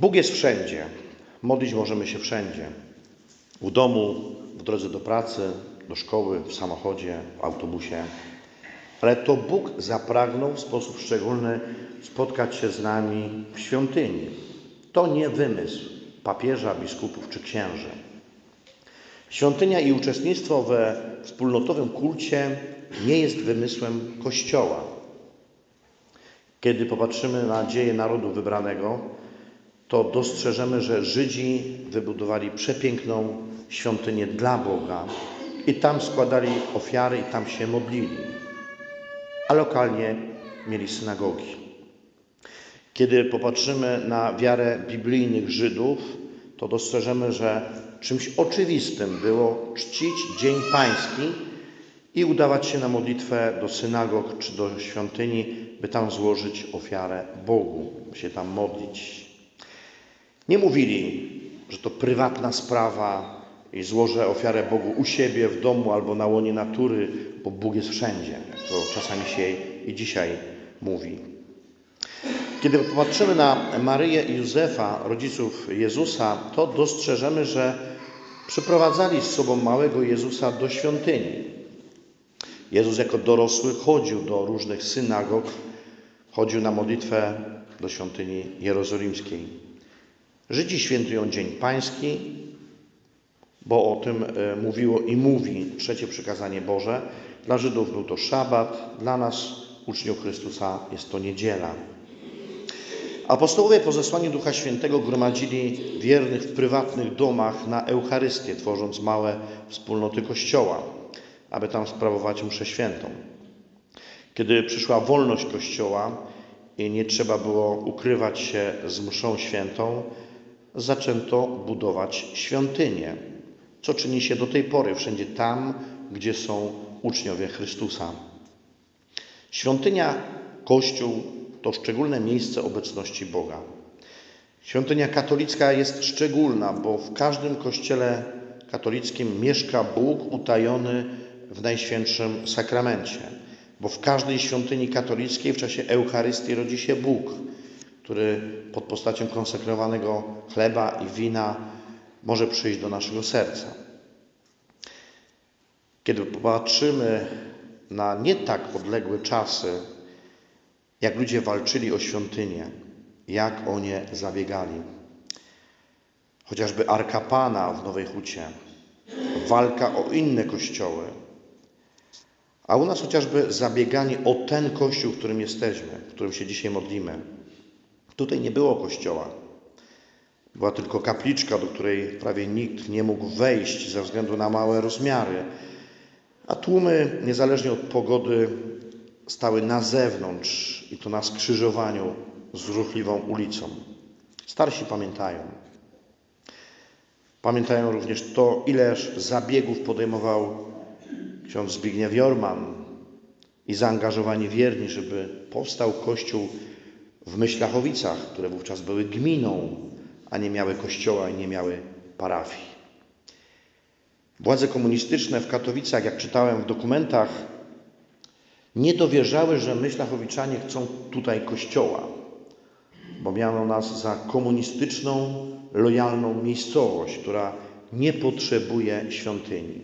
Bóg jest wszędzie. Modlić możemy się wszędzie. W domu, w drodze do pracy, do szkoły, w samochodzie, w autobusie. Ale to Bóg zapragnął w sposób szczególny spotkać się z nami w świątyni. To nie wymysł papieża, biskupów czy księży. Świątynia i uczestnictwo we wspólnotowym kulcie nie jest wymysłem Kościoła. Kiedy popatrzymy na dzieje narodu wybranego, to dostrzeżemy, że Żydzi wybudowali przepiękną świątynię dla Boga i tam składali ofiary i tam się modlili. A lokalnie mieli synagogi. Kiedy popatrzymy na wiarę biblijnych Żydów, to dostrzeżemy, że czymś oczywistym było czcić Dzień Pański i udawać się na modlitwę do synagog czy do świątyni, by tam złożyć ofiarę Bogu, by się tam modlić. Nie mówili, że to prywatna sprawa i złożę ofiarę Bogu u siebie, w domu albo na łonie natury, bo Bóg jest wszędzie, to czasami się i dzisiaj mówi. Kiedy popatrzymy na Maryję i Józefa, rodziców Jezusa, to dostrzeżemy, że przyprowadzali z sobą małego Jezusa do świątyni. Jezus jako dorosły chodził do różnych synagog, chodził na modlitwę do świątyni jerozolimskiej. Żydzi świętują Dzień Pański, bo o tym e, mówiło i mówi trzecie przykazanie Boże. Dla Żydów był to szabat, dla nas, uczniów Chrystusa, jest to niedziela. Apostołowie po zesłaniu Ducha Świętego gromadzili wiernych w prywatnych domach na Eucharystię, tworząc małe wspólnoty Kościoła, aby tam sprawować mszę świętą. Kiedy przyszła wolność Kościoła i nie trzeba było ukrywać się z mszą świętą, zaczęto budować świątynie, co czyni się do tej pory wszędzie tam, gdzie są uczniowie Chrystusa. Świątynia, Kościół to szczególne miejsce obecności Boga. Świątynia katolicka jest szczególna, bo w każdym kościele katolickim mieszka Bóg utajony w Najświętszym Sakramencie. Bo w każdej świątyni katolickiej w czasie Eucharystii rodzi się Bóg, który pod postacią konsekrowanego chleba i wina może przyjść do naszego serca. Kiedy popatrzymy na nie tak odległe czasy, jak ludzie walczyli o świątynię, jak o nie zabiegali. Chociażby Arka Pana w Nowej Hucie, walka o inne kościoły, a u nas chociażby zabieganie o ten kościół, w którym jesteśmy, w którym się dzisiaj modlimy. Tutaj nie było kościoła. Była tylko kapliczka, do której prawie nikt nie mógł wejść ze względu na małe rozmiary. A tłumy, niezależnie od pogody, stały na zewnątrz i to na skrzyżowaniu z ruchliwą ulicą. Starsi pamiętają. Pamiętają również to, ileż zabiegów podejmował ksiądz Zbigniew Jorman i zaangażowani wierni, żeby powstał kościół w Myślachowicach, które wówczas były gminą, a nie miały kościoła i nie miały parafii. Władze komunistyczne w Katowicach, jak czytałem w dokumentach, nie dowierzały, że Myślachowiczanie chcą tutaj kościoła, bo miano nas za komunistyczną, lojalną miejscowość, która nie potrzebuje świątyni.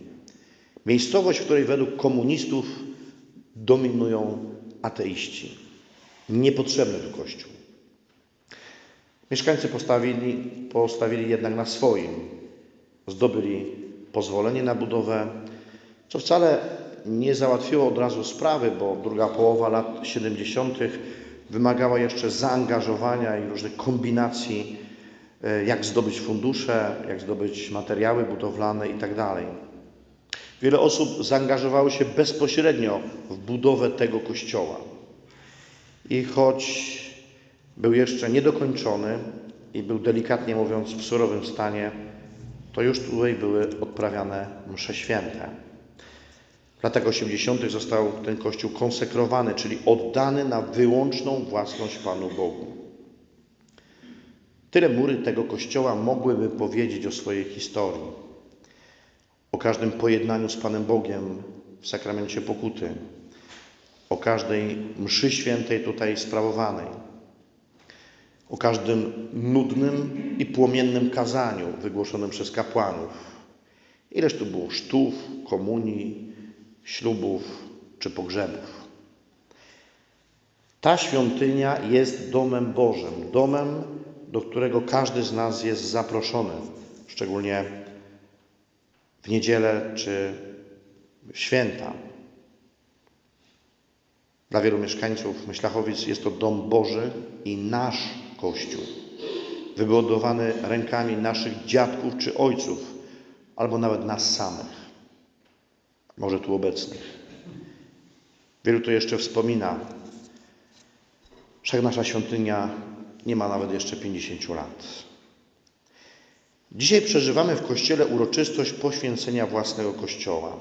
Miejscowość, w której według komunistów dominują ateiści. Niepotrzebny tu kościół. Mieszkańcy postawili, postawili jednak na swoim. Zdobyli pozwolenie na budowę, co wcale nie załatwiło od razu sprawy, bo druga połowa lat 70. wymagała jeszcze zaangażowania i różnych kombinacji, e, jak zdobyć fundusze, jak zdobyć materiały budowlane itd. Tak Wiele osób zaangażowało się bezpośrednio w budowę tego kościoła. I choć był jeszcze niedokończony i był delikatnie mówiąc w surowym stanie, to już tutaj były odprawiane msze święte. W latach 80. został ten kościół konsekrowany, czyli oddany na wyłączną własność Panu Bogu. Tyle mury tego kościoła mogłyby powiedzieć o swojej historii, o każdym pojednaniu z Panem Bogiem w sakramencie pokuty, o każdej mszy świętej tutaj sprawowanej, o każdym nudnym i płomiennym kazaniu wygłoszonym przez kapłanów. Ileż tu było sztów, komunii, ślubów czy pogrzebów. Ta świątynia jest domem Bożym, domem, do którego każdy z nas jest zaproszony, szczególnie w niedzielę czy w święta. Dla wielu mieszkańców Myślachowic jest to dom Boży i nasz Kościół, wybudowany rękami naszych dziadków czy ojców, albo nawet nas samych, może tu obecnych. Wielu to jeszcze wspomina, Wszak nasza świątynia nie ma nawet jeszcze 50 lat. Dzisiaj przeżywamy w Kościele uroczystość poświęcenia własnego Kościoła.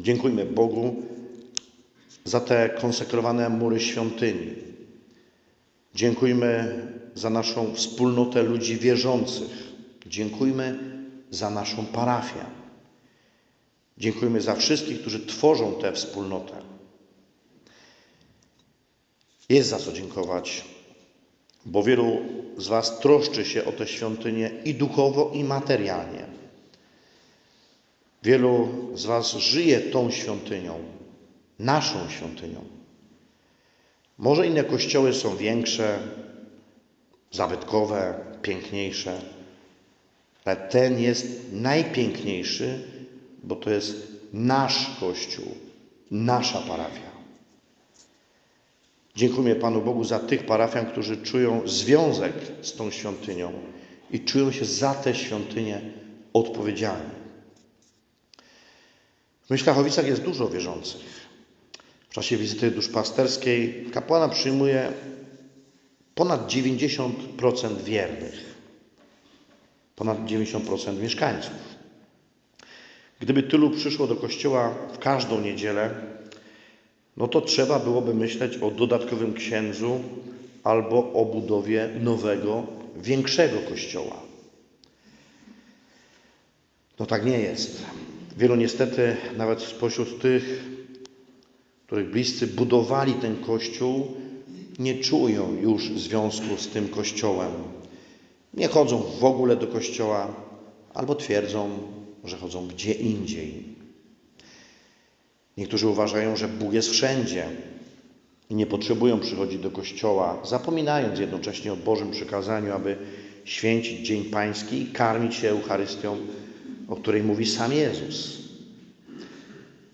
Dziękujmy Bogu za te konsekrowane mury świątyni. Dziękujmy za naszą wspólnotę ludzi wierzących. Dziękujmy za naszą parafię. Dziękujmy za wszystkich, którzy tworzą tę wspólnotę. Jest za co dziękować, bo wielu z Was troszczy się o tę świątynię i duchowo, i materialnie. Wielu z Was żyje tą świątynią, naszą świątynią. Może inne kościoły są większe, zabytkowe, piękniejsze, ale ten jest najpiękniejszy, bo to jest nasz kościół, nasza parafia. Dziękuję Panu Bogu za tych parafian, którzy czują związek z tą świątynią i czują się za tę świątynię odpowiedzialni. W Myślachowicach jest dużo wierzących. W czasie wizyty duszpasterskiej kapłana przyjmuje ponad 90% wiernych, ponad 90% mieszkańców. Gdyby tylu przyszło do kościoła w każdą niedzielę, no to trzeba byłoby myśleć o dodatkowym księdzu albo o budowie nowego, większego kościoła. No tak nie jest. Wielu niestety, nawet spośród tych, których bliscy budowali ten kościół, nie czują już związku z tym kościołem. Nie chodzą w ogóle do kościoła albo twierdzą, że chodzą gdzie indziej. Niektórzy uważają, że Bóg jest wszędzie i nie potrzebują przychodzić do kościoła, zapominając jednocześnie o Bożym przykazaniu, aby święcić Dzień Pański i karmić się Eucharystią, o której mówi sam Jezus.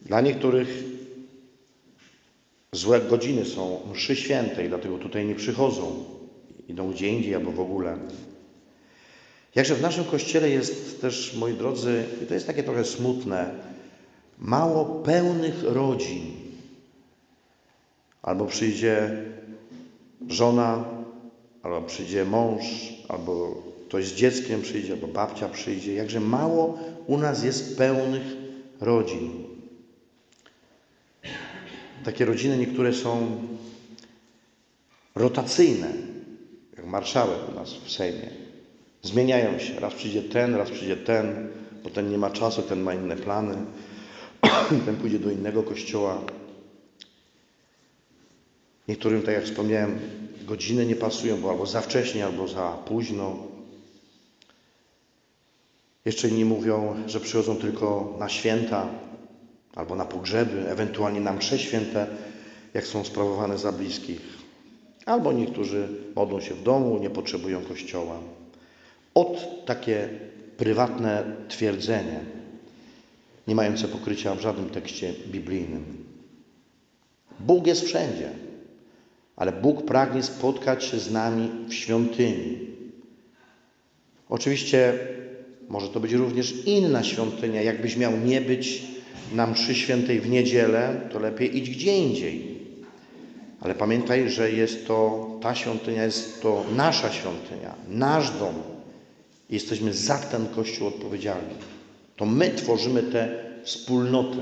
Dla niektórych złe godziny są mszy świętej, dlatego tutaj nie przychodzą, idą gdzie indziej albo w ogóle. Jakże w naszym kościele jest też, moi drodzy, i to jest takie trochę smutne, mało pełnych rodzin. Albo przyjdzie żona, albo przyjdzie mąż, albo ktoś z dzieckiem przyjdzie, albo babcia przyjdzie. Jakże mało u nas jest pełnych rodzin. Takie rodziny niektóre są rotacyjne, jak marszałek u nas w Sejmie. Zmieniają się. Raz przyjdzie ten, raz przyjdzie ten, bo ten nie ma czasu, ten ma inne plany. ten pójdzie do innego kościoła. Niektórym, tak jak wspomniałem, godziny nie pasują, bo albo za wcześnie, albo za późno. Jeszcze inni mówią, że przychodzą tylko na święta albo na pogrzeby, ewentualnie na msze święte, jak są sprawowane za bliskich. Albo niektórzy modlą się w domu, nie potrzebują kościoła. Od takie prywatne twierdzenie nie mające pokrycia w żadnym tekście biblijnym. Bóg jest wszędzie, ale Bóg pragnie spotkać się z nami w świątyni. Oczywiście może to być również inna świątynia. Jakbyś miał nie być na mszy świętej w niedzielę, to lepiej idź gdzie indziej. Ale pamiętaj, że jest to, ta świątynia jest to nasza świątynia, nasz dom. Jesteśmy za ten Kościół odpowiedzialni. To my tworzymy tę wspólnotę.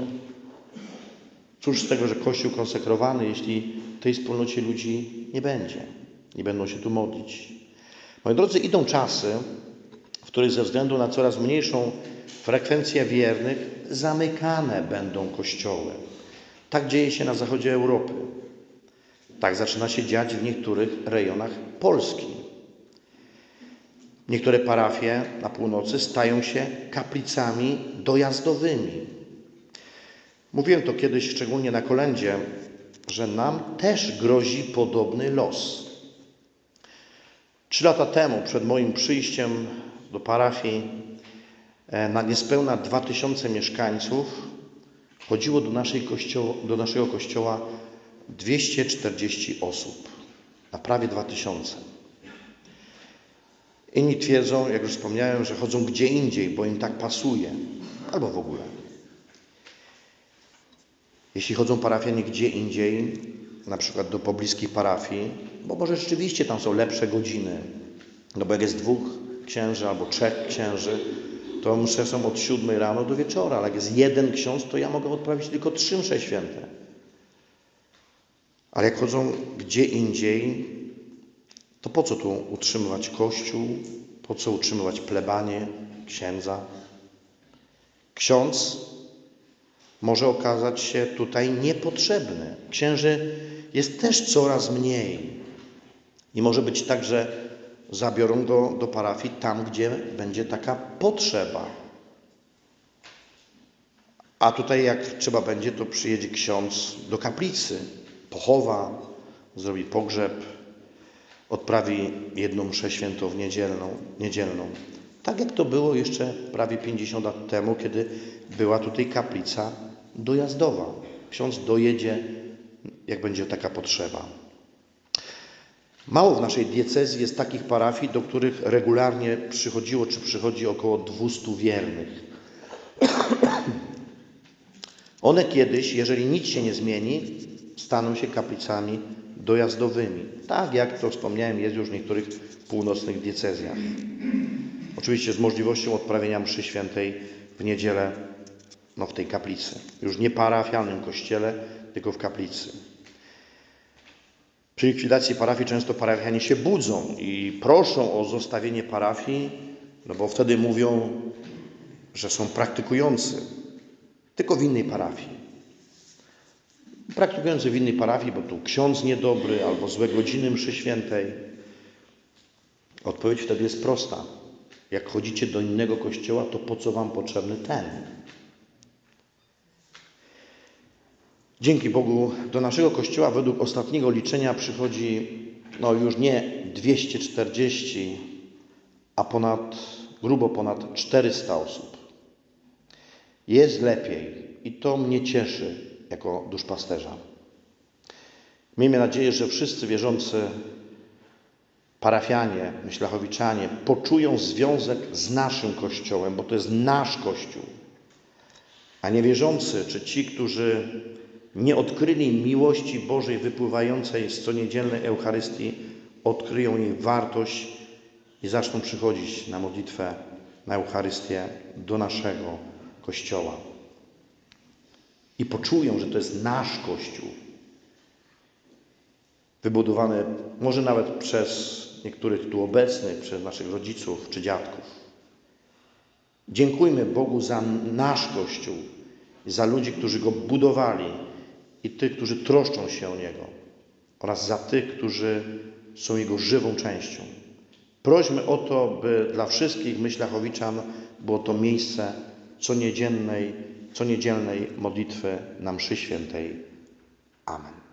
Cóż z tego, że Kościół konsekrowany, jeśli tej wspólnocie ludzi nie będzie, nie będą się tu modlić. Moi drodzy, idą czasy, w których ze względu na coraz mniejszą frekwencję wiernych zamykane będą kościoły. Tak dzieje się na zachodzie Europy. Tak zaczyna się dziać w niektórych rejonach Polski. Niektóre parafie na północy stają się kaplicami dojazdowymi. Mówiłem to kiedyś, szczególnie na kolędzie, że nam też grozi podobny los. Trzy lata temu, przed moim przyjściem do parafii, na niespełna 2000 mieszkańców chodziło do, naszej kościoła, do naszego kościoła 240 osób, na prawie 2000. Inni twierdzą, jak już wspomniałem, że chodzą gdzie indziej, bo im tak pasuje, albo w ogóle. Jeśli chodzą parafianie gdzie indziej, na przykład do pobliskich parafii, bo może rzeczywiście tam są lepsze godziny, no bo jak jest dwóch księży albo trzech księży, to msze są od siódmej rano do wieczora, ale jak jest jeden ksiądz, to ja mogę odprawić tylko trzy msze święte. Ale jak chodzą gdzie indziej, to po co tu utrzymywać kościół? Po co utrzymywać plebanie, księdza? Ksiądz może okazać się tutaj niepotrzebny. Księży jest też coraz mniej. I może być tak, że zabiorą go do parafii tam, gdzie będzie taka potrzeba. A tutaj, jak trzeba będzie, to przyjedzie ksiądz do kaplicy, pochowa, zrobi pogrzeb, odprawi jedną mszę świętą w niedzielną, niedzielną. Tak jak to było jeszcze prawie 50 lat temu, kiedy była tutaj kaplica dojazdowa. Ksiądz dojedzie, jak będzie taka potrzeba. Mało w naszej diecezji jest takich parafii, do których regularnie przychodziło czy przychodzi około 200 wiernych. One kiedyś, jeżeli nic się nie zmieni, staną się kaplicami dojazdowymi. Tak jak to wspomniałem, jest już w niektórych północnych diecezjach. Oczywiście z możliwością odprawienia mszy świętej w niedzielę no, w tej kaplicy. Już nie parafialnym kościele, tylko w kaplicy. Przy likwidacji parafii często parafianie się budzą i proszą o zostawienie parafii, no bo wtedy mówią, że są praktykujący, tylko w innej parafii. Praktykujący w innej parafii, bo tu ksiądz niedobry albo złe godziny mszy świętej. Odpowiedź wtedy jest prosta. Jak chodzicie do innego kościoła, to po co wam potrzebny ten? Dzięki Bogu do naszego kościoła według ostatniego liczenia przychodzi no już nie 240, a ponad, grubo ponad 400 osób. Jest lepiej i to mnie cieszy jako duszpasterza. Miejmy nadzieję, że wszyscy wierzący parafianie, myślachowiczanie poczują związek z naszym Kościołem, bo to jest nasz Kościół, a niewierzący, czy ci, którzy nie odkryli miłości Bożej wypływającej z coniedzielnej Eucharystii, odkryją jej wartość i zaczną przychodzić na modlitwę, na Eucharystię do naszego Kościoła. I poczują, że to jest nasz Kościół. Wybudowany może nawet przez niektórych tu obecnych, przez naszych rodziców czy dziadków. Dziękujmy Bogu za nasz Kościół, za ludzi, którzy go budowali, i tych, którzy troszczą się o Niego oraz za tych, którzy są Jego żywą częścią. Prośmy o to, by dla wszystkich myślachowiczan było to miejsce co niedzielnej, co modlitwy na mszy świętej. Amen.